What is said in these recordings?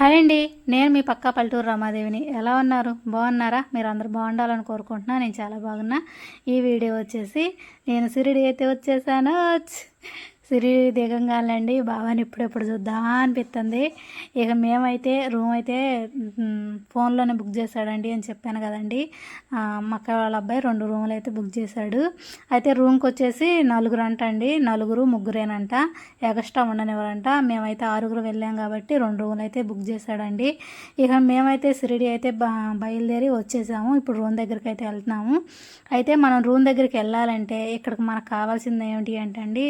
Hi అండి. నేను మీ పక్కా పల్లెటూరు రమాదేవిని. ఎలా ఉన్నారు? బాగున్నారా? మీరు అందరు బాగుండాలని కోరుకుంటున్నా. నేను చాలా బాగున్నా. ఈ వీడియో వచ్చేసి నేను సిరిడి అయితే వచ్చేసాను. సిరి దిగంగాలండి బాబాని ఇప్పుడెప్పుడు చూద్దాం అనిపిస్తుంది ఇక మేమైతే రూమ్ అయితే ఫోన్లోనే బుక్ చేశాడండి అని చెప్పాను కదండి. మా అక్క వాళ్ళ అబ్బాయి రెండు రూములు అయితే బుక్ చేశాడు. అయితే రూమ్కి వచ్చేసి నలుగురు అంట అండి నలుగురు ముగ్గురేనంట. ఎగస్ట్రా ఉండనివ్వరంట. మేమైతే ఆరుగురు వెళ్ళాం కాబట్టి రెండు రూములు అయితే బుక్ చేశాడండి. ఇక మేమైతే సిరిడి అయితే బ బయలుదేరి వచ్చేసాము. ఇప్పుడు రూమ్ దగ్గరికి అయితే వెళ్తున్నాము. అయితే మనం రూమ్ దగ్గరికి వెళ్ళాలంటే ఇక్కడికి మనకు కావాల్సింది ఏమిటి అంటే అండి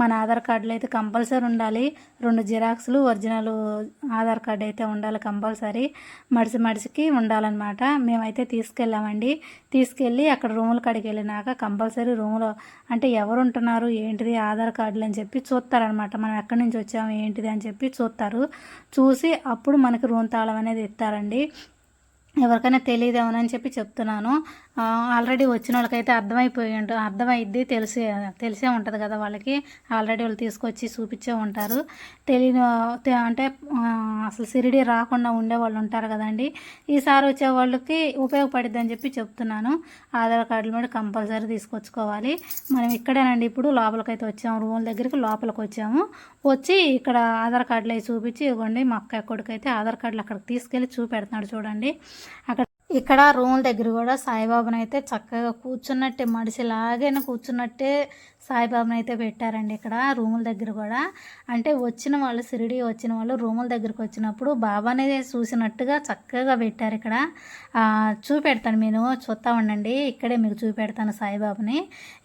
మన ఆధార్ కార్డులు అయితే కంపల్సరీ ఉండాలి. రెండు జిరాక్స్లు ఒరిజినల్ ఆధార్ కార్డు అయితే ఉండాలి కంపల్సరీ. మడిసి మడిసికి ఉండాలన్నమాట. మేమైతే తీసుకెళ్ళామండి. తీసుకెళ్ళి అక్కడ రూముల కాడికి వెళ్ళినాక కంపల్సరీ రూములో అంటే ఎవరు ఉంటున్నారు ఏంటిది ఆధార్ కార్డులు అని చెప్పి చూస్తారనమాట మనం ఎక్కడి నుంచి వచ్చాము ఏంటిది అని చెప్పి చూస్తారు. చూసి అప్పుడు మనకి రూమ్ తాళం అనేది ఇస్తారండి. ఎవరికైనా తెలియదేమోనని చెప్పి చెప్తున్నాను. ఆల్రెడీ వచ్చిన వాళ్ళకైతే అర్థమైపోయి ఉంటుంది అర్థమైద్ది తెలిసే తెలిసే ఉంటుంది కదా వాళ్ళకి. ఆల్రెడీ వాళ్ళు తీసుకొచ్చి చూపించే ఉంటారు. తెలియని అంటే అసలు సిరిడి రాకుండా ఉండే వాళ్ళు ఉంటారు కదండి. ఈసారి వచ్చే వాళ్ళకి ఉపయోగపడిద్ది అని చెప్పి చెప్తున్నాను. ఆధార్ కార్డులు మీద కంపల్సరీ తీసుకొచ్చుకోవాలి. మనం ఇక్కడేనండి ఇప్పుడు లోపలికైతే వచ్చాము. రూముల దగ్గరికి లోపలికి వచ్చాము. వచ్చి ఇక్కడ ఆధార్ కార్డులు అవి చూపించి ఇవ్వండి. మా అక్క కొడుకైతే ఆధార్ కార్డులు అక్కడికి తీసుకెళ్ళి చూపెడుతున్నాడు చూడండి. అక్కడ ఇక్కడ రూముల దగ్గర కూడా సాయిబాబాని అయితే చక్కగా కూర్చున్నట్టే మడిసిలాగైనా కూర్చున్నట్టే సాయిబాబాని అయితే పెట్టారండి ఇక్కడ రూముల దగ్గర కూడా. అంటే వచ్చిన వాళ్ళు సిరిడి వచ్చిన వాళ్ళు రూముల దగ్గరికి వచ్చినప్పుడు బాబానే చూసినట్టుగా చక్కగా పెట్టారు ఇక్కడ. చూపెడతాను నేను చూస్తా ఉండండి. ఇక్కడే మీకు చూపెడతాను సాయిబాబాని.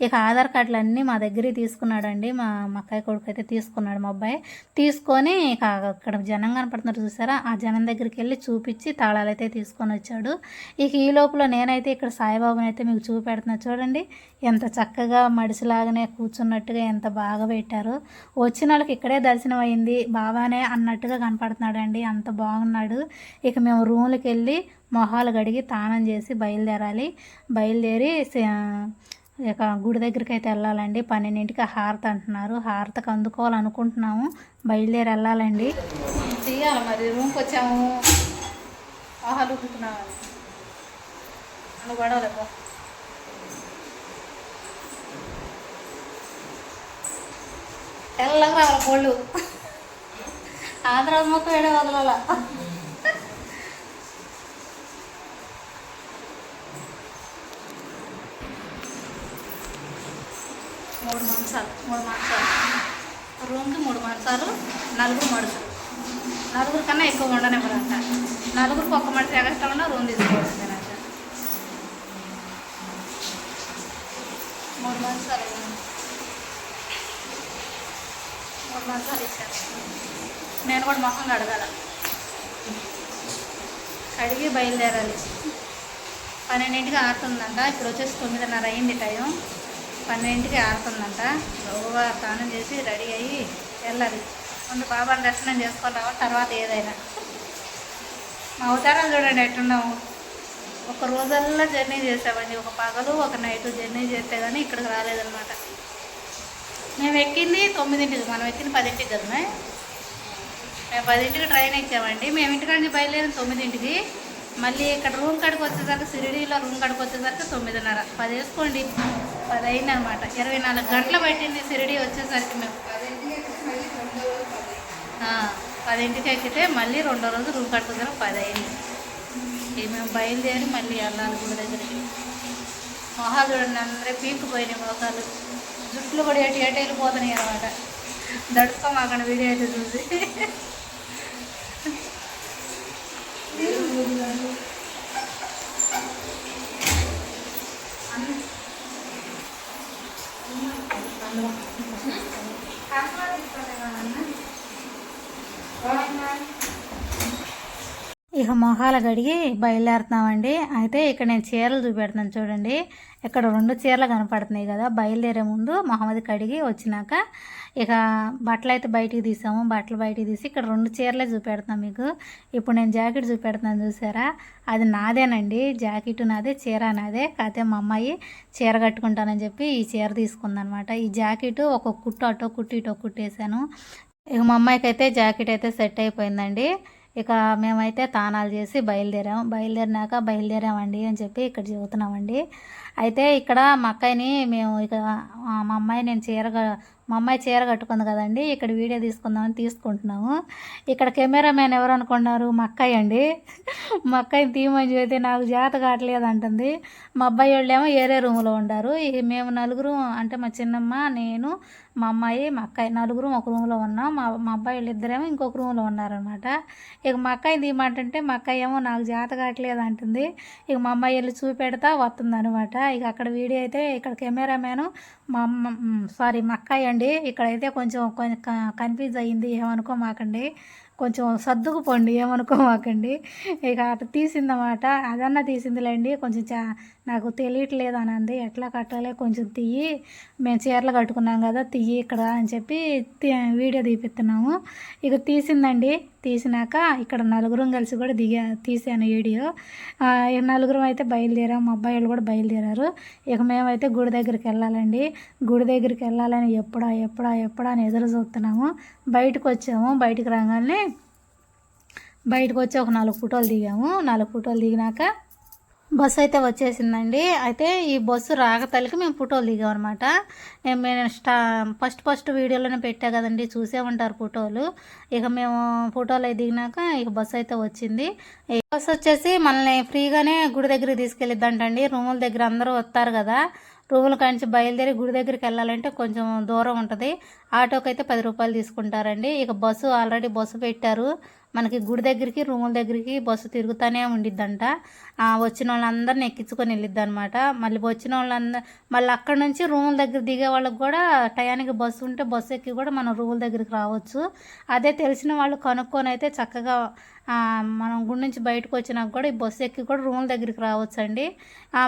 ఇక ఆధార్ కార్డులు అన్నీ మా దగ్గరే తీసుకున్నాడండి. మా మా కొడుకు అయితే తీసుకున్నాడు మా అబ్బాయి. తీసుకొని ఇక అక్కడ జనం కనపడుతున్నారు చూసారా? ఆ జనం దగ్గరికి వెళ్ళి చూపించి తాళాలు అయితే తీసుకొని వచ్చాడు. ఇక ఈ లోపల నేనైతే ఇక్కడ సాయిబాబాని అయితే మీకు చూపెడుతున్నా. చూడండి ఎంత చక్కగా మడిసిలాగానే కూర్చున్నట్టుగా ఎంత బాగా పెట్టారు. వచ్చిన వాళ్ళకి ఇక్కడే దర్శనం అయింది. బాబానే అన్నట్టుగా కనపడుతున్నాడండి. అంత బాగున్నాడు. ఇక మేము రూమ్కి వెళ్ళి మొహాలు గడిగి తానం చేసి బయలుదేరాలి. బయలుదేరి ఇక గుడి దగ్గరికి అయితే వెళ్ళాలండి. పన్నెండింటికి హారతి అంటున్నారు. హారతికి అందుకోవాలనుకుంటున్నాము. బయలుదేరి వెళ్ళాలండి. చెయ్యాలి మరి? రూమ్కి వచ్చాము. ఆహాలు అనుకోవడం తెల్లగా రావాలి కోళ్ళు? ఆ తర్వాత మొత్తం ఏడే వదలాల? మూడు మాంసాలు మూడు మాంసాలు. రూమ్కి మూడు మాంసాలు నలుగురు మడుచులు నలుగురు కన్నా ఎక్కువ ఉండనివ్వరంట నలుగురికి ఒక్క మనిషి ఎగస్ట్రా ఉన్నా రూమ్ తీసుకోవాల్సిందేనంట మూడు మాంసాలు. మూడు ఇచ్చాను నేను కూడా మొహం కడగాల. కడిగి బయలుదేరాలి. పన్నెండింటికి ఆరుతుందంట. ఇప్పుడు వచ్చేసి తొమ్మిదిన్నర అయింది టైం. పన్నెండింటికి ఆరుతుందంట. రోజుగా స్నానం చేసి రెడీ అయ్యి వెళ్ళాలి. ముందు బాబాని దర్శనం చేసుకోవాలి? తర్వాత ఏదైనా. మా అవతారం చూడండి ఎట్టున్నాము ఒక రోజల్లా జర్నీ చేసామండి ఒక పగలు ఒక నైట్ జర్నీ చేస్తే కానీ ఇక్కడికి రాలేదన్నమాట. మేము ఎక్కింది తొమ్మిదింటికి మనం ఎక్కింది పదింటికి కదా మేము పదింటికి ట్రైన్ ఎక్కామండి. మేము ఇంటికాడి బయలుదేరిన తొమ్మిదింటికి. మళ్ళీ ఇక్కడ రూమ్ కాడికి వచ్చేసరికి సిరిడీలో రూమ్ కాడికి వచ్చేసరికి తొమ్మిదిన్నర. పది వేసుకోండి. పది అయింది అనమాట ఇరవై నాలుగు గంటలు పట్టింది సిరిడి వచ్చేసరికి మేము. పదింటికి ఎక్కితే మళ్ళీ రెండో రోజు రూమ్ కట్టుకుని పది అయింది. ఇక మేము బయలుదేరి మళ్ళీ వెళ్ళాలి గుడి దగ్గరికి. మొహాలు చూడండి అందరూ పీక్కుపోయినాయి మొహాలు జుట్లు కూడా ఎటు ఎటు వెళ్ళిపోతున్నాయి అనమాట దడుచుకోమాకండి వీడియో అయితే చూసి. ఇక మొహాల కడిగి బయలుదేరుతున్నామండి. అయితే ఇక్కడ నేను చీరలు చూపెడుతున్నాను చూడండి. ఇక్కడ రెండు చీరలు కనపడుతున్నాయి కదా. బయలుదేరే ముందు మొహమ్మది కడిగి వచ్చినాక ఇక బట్టలు అయితే బయటికి తీసాము. బట్టలు బయటికి తీసి ఇక్కడ రెండు చీరలే చూపెడుతున్నాను మీకు. ఇప్పుడు నేను జాకెట్ చూపెడుతున్నాను చూసారా? అది నాదేనండి. జాకెట్ నాదే చీర నాదే. కాకపోతే మా అమ్మాయి చీర కట్టుకుంటానని చెప్పి ఈ చీర తీసుకుందనమాట. ఈ జాకెట్ ఒక కుట్టు అటో కుట్టు ఇటో కుట్టేశాను. ఇక మా అమ్మాయికి అయితే జాకెట్ అయితే సెట్ అయిపోయిందండి. ఇక మేమైతే తానాలు చేసి బయలుదేరాం. బయలుదేరినాక బయలుదేరామండి అని చెప్పి ఇక్కడ చెబుతున్నామండి. అయితే ఇక్కడ మా అక్కయ్యని మేము ఇక మా అమ్మాయి నేను చీర మా అమ్మాయి చీర కట్టుకుంది కదండి ఇక్కడ వీడియో తీసుకుందామని తీసుకుంటున్నాము. ఇక్కడ కెమెరామ్యాన్ ఎవరు అనుకున్నారు? మా అక్కయ్య అండి. మా అక్కయ్యని తీయమని చెబితే నాకు జాత కావట్లేదు అంటుంది. మా అబ్బాయి వాళ్ళు ఏమో ఏరే రూమ్లో ఉండారు. ఇక మేము నలుగురు అంటే మా చిన్నమ్మ నేను మా అమ్మాయి మా అక్కయ్య నలుగురు ఒక రూమ్లో ఉన్నాం. మా మా అబ్బాయి వాళ్ళు ఇద్దరేమో ఇంకొక రూమ్లో ఉన్నారనమాట ఇక మా అక్కయ్య తీయమంటుంటే మా అక్కయ్య ఏమో నాకు జాత కావట్లేదు అంటుంది. ఇక మా అమ్మాయి వెళ్ళి చూపెడతా వస్తుంది అనమాట ఇక అక్కడ వీడియో అయితే ఇక్కడ కెమెరామ్యాన్ మా అమ్మ సారీ మా అక్కయ్య అండి. ఇక్కడైతే కొంచెం కొంచెం కన్ఫ్యూజ్ అయ్యింది ఏమనుకోమాకండి. కొంచెం సర్దుకుపోండి ఏమనుకోమాకండి. ఇక అటు తీసిందన్నమాట. అదన్నా తీసిందిలేండి. కొంచెం చా నాకు తెలియట్లేదు అని అంది ఎట్లా కట్టాలి? కొంచెం తీయి మేము చీరలు కట్టుకున్నాం కదా తీయి ఇక్కడ అని చెప్పి వీడియో తీపిస్తున్నాము. ఇక తీసిందండి. తీసినాక ఇక్కడ నలుగురం కలిసి కూడా దిగా తీసాను వీడియో. ఇక నలుగురం అయితే బయలుదేరాం మా అబ్బాయిలు కూడా బయలుదేరారు. ఇక మేమైతే గుడి దగ్గరికి వెళ్ళాలండి. గుడి దగ్గరికి వెళ్ళాలని ఎప్పుడా ఎప్పుడా ఎప్పుడా అని ఎదురు చూస్తున్నాము. బయటకు వచ్చాము బయటికి రాగానే బయటకు వచ్చి ఒక నాలుగు ఫోటోలు దిగాము. నాలుగు ఫోటోలు దిగినాక బస్సు అయితే వచ్చేసిందండి. అయితే ఈ బస్సు రాకతలకి మేము ఫోటోలు దిగాం అనమాట మేము స్టా ఫస్ట్ ఫస్ట్ వీడియోలోనే పెట్టా కదండి. చూసే ఉంటారు ఫోటోలు. ఇక మేము ఫోటోలు అవి దిగినాక ఇక బస్సు అయితే వచ్చింది. ఈ బస్సు వచ్చేసి మనల్ని ఫ్రీగానే గుడి దగ్గరికి తీసుకెళ్ళిద్దంటండి. రూముల దగ్గర అందరూ వస్తారు కదా. రూముల కాంచి బయలుదేరి గుడి దగ్గరికి వెళ్ళాలంటే కొంచెం దూరం ఉంటుంది. ఆటోకి అయితే పది రూపాయలు తీసుకుంటారండి. ఇక బస్సు ఆల్రెడీ బస్సు పెట్టారు. మనకి గుడి దగ్గరికి రూముల దగ్గరికి బస్సు తిరుగుతూనే ఉండిద్దంట. వచ్చిన వాళ్ళందరిని ఎక్కించుకొని వెళ్ళిద్ది అనమాట మళ్ళీ వచ్చిన వాళ్ళందరూ మళ్ళీ అక్కడ నుంచి రూముల దగ్గర దిగే వాళ్ళకి కూడా టయానికి బస్సు ఉంటే బస్సు ఎక్కి కూడా మనం రూముల దగ్గరికి రావచ్చు. అదే తెలిసిన వాళ్ళు కనుక్కొని అయితే చక్కగా మనం గుడి నుంచి బయటకు వచ్చినాక కూడా ఈ బస్సు ఎక్కి కూడా రూముల దగ్గరికి రావచ్చు అండి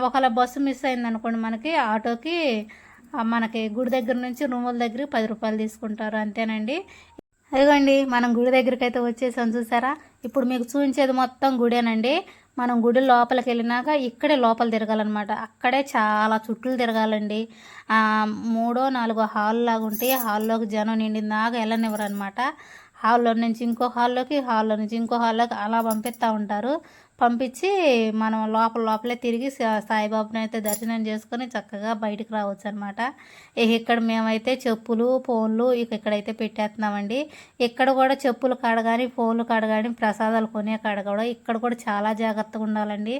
ఒకవేళ బస్సు మిస్ అయింది అనుకోండి మనకి ఆటోకి మనకి గుడి దగ్గర నుంచి రూముల దగ్గరికి పది రూపాయలు తీసుకుంటారు. అంతేనండి. అదిగోండి మనం గుడి దగ్గరికి అయితే వచ్చేసాం చూసారా? ఇప్పుడు మీకు చూపించేది మొత్తం గుడేనండి. మనం గుడి లోపలికి వెళ్ళినాక ఇక్కడే లోపల తిరగాలన్నమాట. అక్కడే చాలా చుట్టూలు తిరగాలండి. మూడో నాలుగో హాల్ లాగా ఉంటాయి హాల్లోకి జనం నిండిందాకా వెళ్ళనివ్వరు అనమాట హాల్లో నుంచి ఇంకో హాల్లోకి హాల్లో నుంచి ఇంకో హాల్లోకి అలా పంపిస్తూ ఉంటారు. పంపించి మనం లోపల లోపలే తిరిగి సాయిబాబుని అయితే దర్శనం చేసుకొని చక్కగా బయటికి రావచ్చు అనమాట ఇక్కడ మేమైతే చెప్పులు ఫోన్లు ఇక ఇక్కడైతే పెట్టేస్తున్నామండి. ఇక్కడ కూడా చెప్పులు కాడ కానీ ఫోన్లు కాడ కానీ ప్రసాదాలు కొనే కాడ కూడా ఇక్కడ కూడా చాలా జాగ్రత్తగా ఉండాలండి.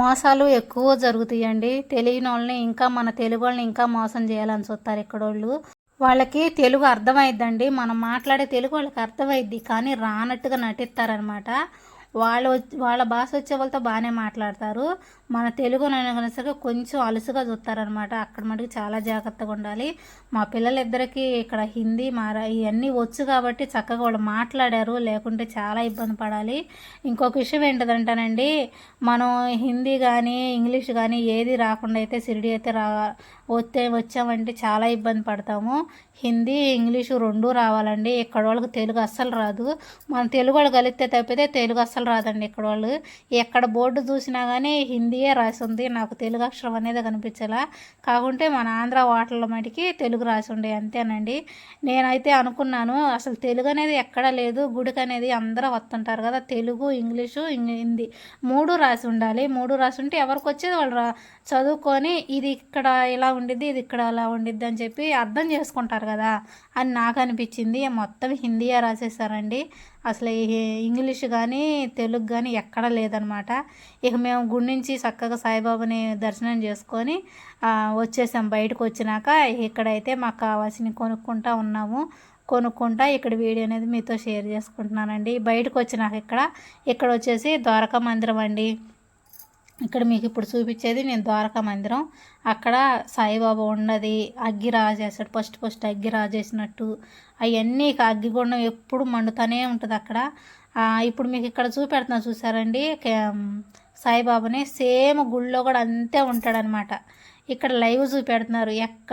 మోసాలు ఎక్కువ జరుగుతాయండి. తెలియని వాళ్ళని ఇంకా మన తెలుగు వాళ్ళని ఇంకా మోసం చేయాలని చూస్తారు ఇక్కడ వాళ్ళు వాళ్ళకి తెలుగు అర్థమైద్దండి. మనం మాట్లాడే తెలుగు వాళ్ళకి అర్థమైద్ది. కానీ రానట్టుగా నటిస్తారనమాట. వాళ్ళు వచ్చి- వాళ్ళ భాష వచ్చే వాళ్ళతో బాగానే మాట్లాడతారు. మన తెలుగు సరికి కొంచెం అలుసుగా చూస్తారనమాట. అక్కడ మటుకు చాలా జాగ్రత్తగా ఉండాలి. మా పిల్లలిద్దరికీ ఇక్కడ హిందీ మారా ఇవన్నీ వచ్చు కాబట్టి చక్కగా వాళ్ళు మాట్లాడారు. లేకుంటే చాలా ఇబ్బంది పడాలి. ఇంకొక విషయం ఏంటిదంటానండి మనం హిందీ కానీ ఇంగ్లీష్ కానీ ఏది రాకుండా అయితే సిరిడి అయితే రా వస్తే వచ్చామంటే చాలా ఇబ్బంది పడతాము. హిందీ ఇంగ్లీషు రెండూ రావాలండి. ఇక్కడ వాళ్ళకి తెలుగు అస్సలు రాదు. మన తెలుగు వాళ్ళు కలిస్తే తప్పితే తెలుగు అస్సలు రాదండి ఇక్కడ వాళ్ళు. ఎక్కడ బోర్డు చూసినా కానీ హిందీయే రాసి ఉంది నాకు తెలుగు అక్షరం అనేది కనిపించలా. కాకుంటే మన ఆంధ్ర వాటర్ల మటుకి తెలుగు రాసి ఉండే అంతేనండి. నేనైతే అనుకున్నాను అసలు తెలుగు అనేది ఎక్కడా లేదు గుడికి అనేది అందరూ వస్తుంటారు కదా తెలుగు ఇంగ్లీషు హిందీ మూడు రాసి ఉండాలి మూడు రాసి ఉంటే ఎవరికి వచ్చేది? వాళ్ళు రా చదువుకొని ఇది ఇక్కడ ఇలా ఉండిద్ది ఇది ఇక్కడ అలా ఉండిద్ది అని చెప్పి అర్థం చేసుకుంటారు కదా అని నాకు అనిపించింది. మొత్తం హిందీయే రాసేసారండి అసలు ఇంగ్లీష్ కానీ తెలుగు కానీ ఎక్కడా లేదనమాట. ఇక మేము గుడి నుంచి చక్కగా సాయిబాబాని దర్శనం చేసుకొని వచ్చేసాం బయటకు వచ్చినాక. ఇక్కడైతే మాకు కావాల్సినవి కొనుక్కుంటా ఉన్నాము. కొనుక్కుంటా ఇక్కడ వీడియో అనేది మీతో షేర్ చేసుకుంటున్నానండి. బయటకు వచ్చినాక ఇక్కడ ఇక్కడ వచ్చేసి ద్వారకా మందిరం అండి. ఇక్కడ మీకు ఇప్పుడు చూపించేది నేను ద్వారకా మందిరం. అక్కడ సాయిబాబా ఉన్నది అగ్గి రాజేస్తాడు ఫస్ట్ ఫస్ట్ అగ్గి రాజేసినట్టు. అవన్నీ ఇక అగ్గిగుండం ఎప్పుడు మండుతూనే ఉంటుంది అక్కడ. ఇప్పుడు మీకు ఇక్కడ చూపెడుతున్నా చూసారండి కే- సాయిబాబాని. సేమ్ గుళ్ళో కూడా అంతే ఉంటాడనమాట. ఇక్కడ లైవ్ చూపెడుతున్నారు. ఎక్క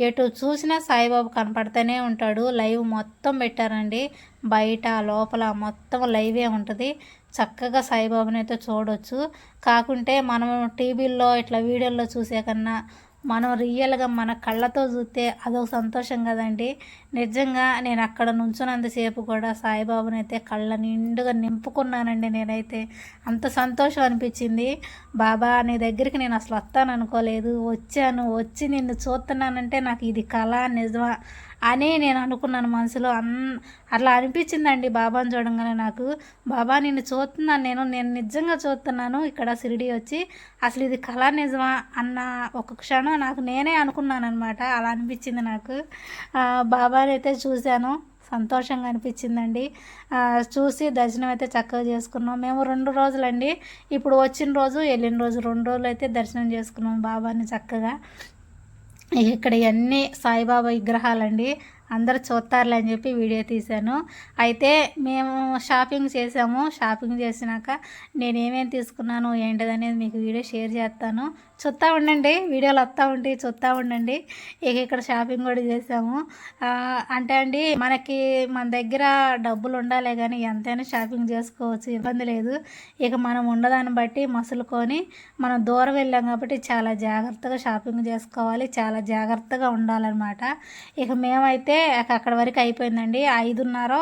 ఎటు చూసినా సాయిబాబా కనపడుతూనే ఉంటాడు. లైవ్ మొత్తం పెట్టారండి. బయట లోపల మొత్తం లైవే ఉంటుంది. చక్కగా సాయిబాబాని అయితే చూడొచ్చు. కాకుంటే మనం టీవీల్లో ఇట్లా వీడియోల్లో చూసే కన్నా మనం రియల్గా మన కళ్ళతో చూస్తే అదొక సంతోషం కదండి. నిజంగా నేను అక్కడ నుంచున్నంతసేపు కూడా సాయిబాబాని అయితే కళ్ళ నిండుగా నింపుకున్నానండి నేనైతే. అంత సంతోషం అనిపించింది. బాబా నీ దగ్గరికి నేను అసలు వస్తాను అనుకోలేదు వచ్చాను వచ్చి నిన్ను చూస్తున్నానంటే నాకు ఇది కళ నిజమా? అని నేను అనుకున్నాను మనసులో. అన్ అట్లా అనిపించిందండి బాబాని చూడంగానే నాకు. బాబా నిన్ను చూస్తున్నాను నేను నేను నిజంగా చూస్తున్నాను. ఇక్కడ సిరిడి వచ్చి అసలు ఇది కళ నిజమా అన్న ఒక క్షణం నాకు నేనే అనుకున్నాను అనమాట అలా అనిపించింది నాకు. బాబాని అయితే చూశాను. సంతోషంగా అనిపించిందండి. చూసి దర్శనం అయితే చక్కగా చేసుకున్నాం. మేము రెండు రోజులండి. ఇప్పుడు వచ్చిన రోజు వెళ్ళిన రోజు రెండు రోజులు అయితే దర్శనం చేసుకున్నాం బాబాని చక్కగా. ఇక్కడ ఇవన్నీ సాయిబాబా విగ్రహాలండి. అందరు చూస్తారులే అని చెప్పి వీడియో తీశాను. అయితే మేము షాపింగ్ చేసాము. షాపింగ్ చేసినాక నేను ఏమేమి తీసుకున్నాను ఏంటిదనేది మీకు వీడియో షేర్ చేస్తాను. చూస్తూ ఉండండి వీడియోలు వస్తూ ఉంటాయి చూస్తూ ఉండండి. ఇక ఇక్కడ షాపింగ్ కూడా చేసాము. అంటే అండి మనకి మన దగ్గర డబ్బులు ఉండాలి కానీ ఎంతైనా షాపింగ్ చేసుకోవచ్చు ఇబ్బంది లేదు. ఇక మనం ఉండదాన్ని బట్టి మసులుకొని మనం దూరం వెళ్ళాం కాబట్టి చాలా జాగ్రత్తగా షాపింగ్ చేసుకోవాలి చాలా జాగ్రత్తగా ఉండాలన్నమాట. ఇక మేమైతే అక్కడ వరకు అయిపోయిందండి. ఐదున్నర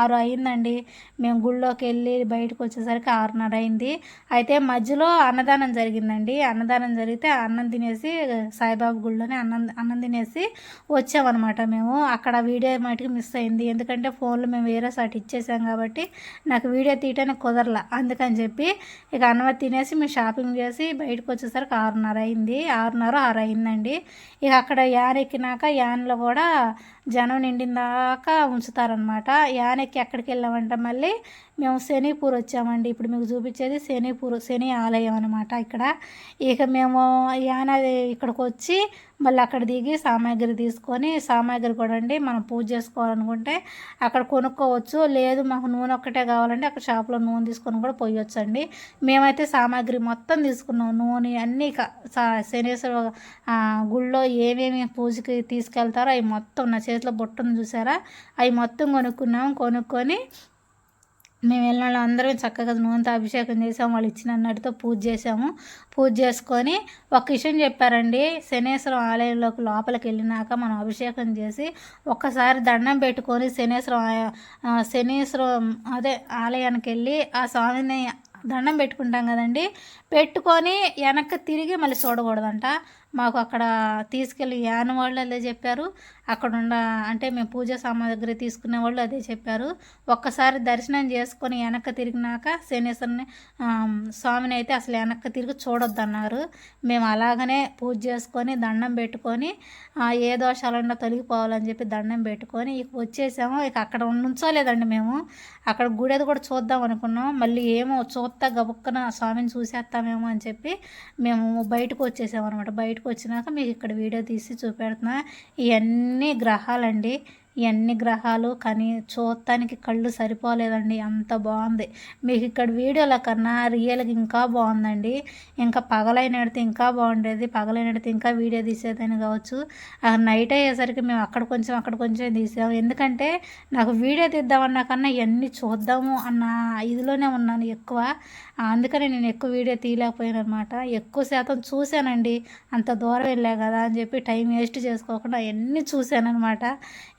ఆరు అయిందండి. మేము గుళ్ళోకి వెళ్ళి బయటకు వచ్చేసరికి ఆరున్నర అయింది. అయితే మధ్యలో అన్నదానం జరిగిందండి. అన్నదానం జరిగితే అన్నం తినేసి సాయిబాబు గుళ్ళోనే అన్నం అన్నం తినేసి వచ్చామన్నమాట మేము. అక్కడ వీడియో మటుకు మిస్ అయింది. ఎందుకంటే ఫోన్లో మేము వేరే సాటి ఇచ్చేసాం కాబట్టి నాకు వీడియో తీయటానికి కుదరల. అందుకని చెప్పి ఇక అన్నం తినేసి మేము షాపింగ్ చేసి బయటకు వచ్చేసరికి ఆరున్నర అయింది. ఆరున్నర ఆరు అయిందండి. ఇక అక్కడ యాన్ ఎక్కినాక యాన్లో కూడా జనం నిండిన దాకా ఉంచుతారనమాట యానెక్కి ఎక్కడికి వెళ్ళామంటే మళ్ళీ మేము శనిపూర్ వచ్చామండి. ఇప్పుడు మీకు చూపించేది శనిపూర్ శని ఆలయం అనమాట ఇక్కడ. ఇక మేము యాన ఇక్కడికి వచ్చి మళ్ళీ అక్కడ దిగి సామాగ్రి తీసుకొని సామాగ్రి కూడా అండి మనం పూజ చేసుకోవాలనుకుంటే అక్కడ కొనుక్కోవచ్చు. లేదు మాకు నూనె ఒక్కటే కావాలంటే అక్కడ షాప్లో నూనె తీసుకొని కూడా పోయొచ్చు అండి మేమైతే సామాగ్రి మొత్తం తీసుకున్నాం. నూనె అన్నీ శనేశ్వర గుళ్ళో ఏమేమి పూజకి తీసుకెళ్తారో అవి మొత్తం నా చేతిలో బుట్టను చూసారా? అవి మొత్తం కొనుక్కున్నాం. కొనుక్కొని మేము వెళ్ళిన అందరం చక్కగా నూనెతో అభిషేకం చేసాము వాళ్ళు ఇచ్చిన అన్నట్టుతో పూజ చేసాము. పూజ చేసుకొని ఒక విషయం చెప్పారండి శనేశ్వరం ఆలయంలోకి లోపలికి వెళ్ళినాక మనం అభిషేకం చేసి ఒక్కసారి దండం పెట్టుకొని శనేశ్వరం శనేశ్వరం అదే ఆలయానికి వెళ్ళి ఆ స్వామిని దండం పెట్టుకుంటాం కదండి. పెట్టుకొని వెనక్కి తిరిగి మళ్ళీ చూడకూడదంట. మాకు అక్కడ తీసుకెళ్ళి యాన్ వాళ్ళు అదే చెప్పారు. అక్కడున్న అంటే మేము పూజ సామాగ్రి తీసుకునే వాళ్ళు అదే చెప్పారు. ఒక్కసారి దర్శనం చేసుకొని వెనక్కి తిరిగినాక శనేశ్వరుని స్వామిని అయితే అసలు వెనక్కి తిరిగి చూడొద్దన్నారు. మేము అలాగనే పూజ చేసుకొని దండం పెట్టుకొని ఏ దోషాలన్నా తొలగిపోవాలని చెప్పి దండం పెట్టుకొని ఇక వచ్చేసాము. ఇక అక్కడ ఉంచోలేదండి మేము. అక్కడ గుడేది కూడా చూద్దాం అనుకున్నాం. మళ్ళీ ఏమో చూస్తా గబుక్కన స్వామిని చూసేస్తామేమో అని చెప్పి మేము బయటకు వచ్చేసాము అనమాట బయటకు వచ్చినాక మీకు ఇక్కడ వీడియో తీసి చూపెడుతున్నా. ఇవన్నీ అన్ని గ్రహాలండి. ఇవన్నీ గ్రహాలు కానీ చూడటానికి కళ్ళు సరిపోలేదండి. అంత బాగుంది. మీకు ఇక్కడ వీడియోల కన్నా రియల్గా ఇంకా బాగుందండి. ఇంకా పగలైనడితే ఇంకా బాగుండేది. పగలైనడితే ఇంకా వీడియో తీసేదని కావచ్చు. నైట్ అయ్యేసరికి మేము అక్కడ కొంచెం అక్కడ కొంచెం తీసాము ఎందుకంటే నాకు వీడియో తీద్దామన్నా కన్నా ఇవన్నీ చూద్దాము అన్న ఇదిలోనే ఉన్నాను ఎక్కువ. అందుకని నేను ఎక్కువ వీడియో తీయలేకపోయాను అనమాట ఎక్కువ శాతం చూశానండి. అంత దూరం వెళ్ళా కదా అని చెప్పి టైం వేస్ట్ చేసుకోకుండా అవన్నీ అనమాట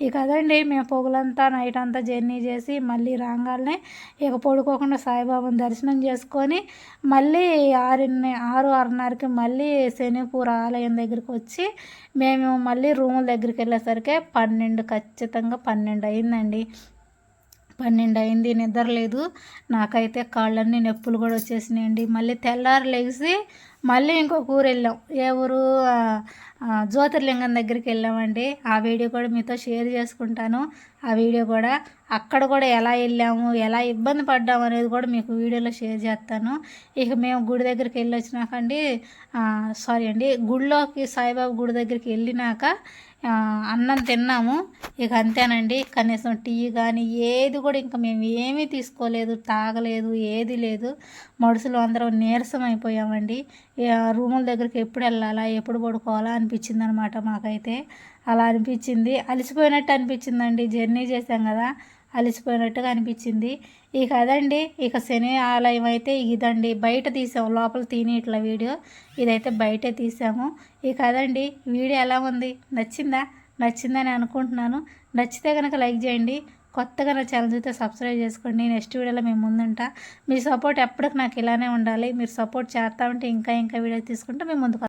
ఇక కదండి మేము పొగులంతా నైట్ అంతా జర్నీ చేసి మళ్ళీ రాగానే ఇక పడుకోకుండా సాయిబాబాను దర్శనం చేసుకొని మళ్ళీ ఆరున్న ఆరు ఆరున్నరకి మళ్ళీ శనిపూర్ ఆలయం దగ్గరికి వచ్చి మేము మళ్ళీ రూముల దగ్గరికి వెళ్ళేసరికి పన్నెండు ఖచ్చితంగా పన్నెండు అయిందండి. పన్నెండు అయింది నిద్ర లేదు. నాకైతే కాళ్ళన్నీ నొప్పులు కూడా వచ్చేసినాయండి. మళ్ళీ తెల్లారు లేచి మళ్ళీ ఇంకొక ఊరు వెళ్ళాం. ఏ ఊరు? జ్యోతిర్లింగం దగ్గరికి వెళ్ళామండి. ఆ వీడియో కూడా మీతో షేర్ చేసుకుంటాను. ఆ వీడియో కూడా అక్కడ కూడా ఎలా వెళ్ళాము ఎలా ఇబ్బంది పడ్డాము అనేది కూడా మీకు వీడియోలో షేర్ చేస్తాను. ఇక మేము గుడి దగ్గరికి వెళ్ళి వచ్చినాకండి సారీ అండి గుడిలోకి సాయిబాబా గుడి దగ్గరికి వెళ్ళినాక అన్నం తిన్నాము. ఇక అంతేనండి కనీసం టీ కానీ ఏది కూడా ఇంకా మేము ఏమీ తీసుకోలేదు తాగలేదు ఏది లేదు. మడుసులు అందరం నీరసం అయిపోయామండి. రూముల దగ్గరికి ఎప్పుడు వెళ్ళాలా ఎప్పుడు పడుకోవాలా అనిపించింది అనమాట మాకైతే. అలా అనిపించింది. అలసిపోయినట్టు అనిపించిందండి. జర్నీ చేసాం కదా అలసిపోయినట్టుగా అనిపించింది. ఇక అదండి ఇక శని ఆలయం అయితే ఇదండి. బయట తీసాము లోపల తీని ఇట్లా వీడియో. ఇదైతే బయటే తీసాము. ఇక అదండి వీడియో ఎలా ఉంది? నచ్చిందా? నచ్చిందని అనుకుంటున్నాను. నచ్చితే కనుక లైక్ చేయండి. కొత్తగా నా ఛానల్ చూస్తే సబ్స్క్రైబ్ చేసుకోండి. నెక్స్ట్ వీడియోలో మేము ముందుంటా. మీ సపోర్ట్ ఎప్పటికి నాకు ఇలానే ఉండాలి. మీరు సపోర్ట్ చేస్తా ఉంటే ఇంకా ఇంకా వీడియో తీసుకుంటే మేము ముందుకు